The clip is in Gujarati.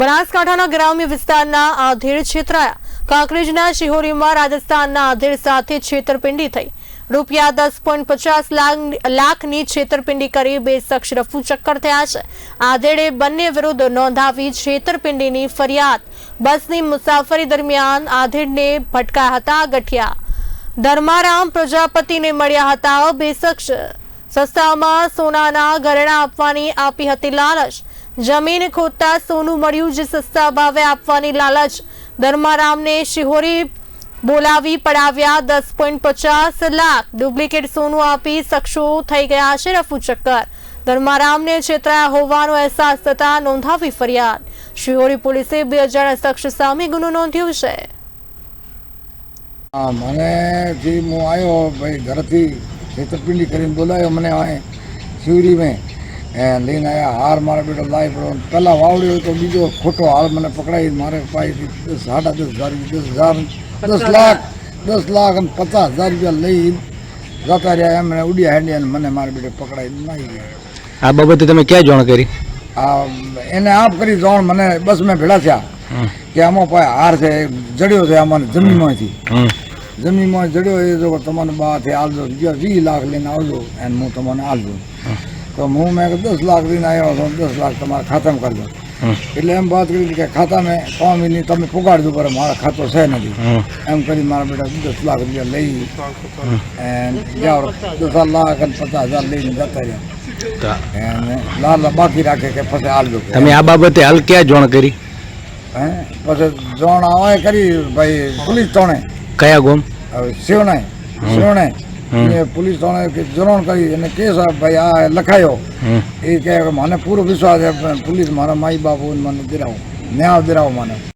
બનાસકાંઠાના ગ્રામ્ય વિસ્તારના આધેડ છેતરાયા. કાંકરેજના શિહોરીમાં રાજસ્થાનના આધેડ સાથે છેતરપિંડી થઈ. રૂપિયા દસ પોઈન્ટ પચાસ લાખ લાખની છેતરપિંડી કરી બે શખ્સ રફુ ચક્કર થયા છે. આધેડે બંને વિરુદ્ધ નોંધાવી છેતરપિંડીની ફરિયાદ. બસની મુસાફરી દરમિયાન આધેડને ભટકાયા હતા ગઠિયા. ધર્મારામ પ્રજાપતિને મળ્યા હતા બે શખ્સ. સસ્તામાં સોનાના ઘરેણા આપવાની આપી હતી લાલચ. જમીન ખોદતા સોનું મળ્યું જે સસ્તા ભાવે આપવાની લાલચ. ધર્મારામને શિહોરી બોલાવી પડાવ્યા દસ પોઈન્ટ પચાસ લાખ. ડુપ્લિકેટ સોનું આપી સક્ષો થઈ ગયા છે રફુ ચક્કર. ધર્મારામને છેતરાયા હોવાનો અહેસાસ થતા નોંધાવી ફરિયાદ. શિહોરી પોલીસે બે હજાર શખ્સ સામે ગુનો નોંધ્યો છે. મને જે હું આવ્યો, ભાઈ, ઘરેથી છેતરપિંડી કરીને બોલાવ્યો, મને શિવરી મેં લઈને આવ્યા હાર મારા બેટો લાવી પડો. પહેલાં વાવડ્યો હોય તો બીજો ખોટો હાર મને પકડાવી મારે પાસે સાડા દસ હજાર દસ હજાર દસ લાખ દસ લાખ અને પચાસ હજાર રૂપિયા લઈ જતા રહ્યા. એમને ઉડ્યા હેંડ્યા અને મને મારા બેટે પકડાવી નાખી ગયા. આ બાબતે તમે ક્યાં જાણ કરી? આ એને આપ કરી જાણ મને બસ મેં ભેળા થયા. કે આમાં પાસે હાર છે જડ્યો છે આમાં જમીનમાંથી. જમીનમાં જડ્યો એ જો તમને બહારથી આવજો બીજા વીસ લાખ લઈને આવજો અને હું તમને આવજો તો હું મેં દસ લાખ લઈને આવ્યો હતો દસ લાખ તમારા ખાતામાં કરજો. એટલે એમ વાત કરી કે ખાતા મેં ત્રણ મહિને તમે પુગાડજો પર મારા ખાતો છે નથી. એમ કરી મારા બેટા દસ લાખ રૂપિયા લઈ જાઓ દસ લાખ અને પચાસ હજાર લઈને જતા રહ્યા. લાલ બાકી રાખે કે પછી હાલજો. તમે આ બાબતે હાલ ક્યાં જાણ કરી? હે? પછી જોણ આવે કરી ભાઈ પોલીસ તોણે કયા ગોમ? હવે શિવનાય એ પોલીસ કે જરોણ કરી અને કેસ ભાઈ આ લખાયો. એ કે મને પૂરો વિશ્વાસ છે પોલીસ મારા માઈ બાપુ મને દિરાવો. ન્યાય દિરાવો મને.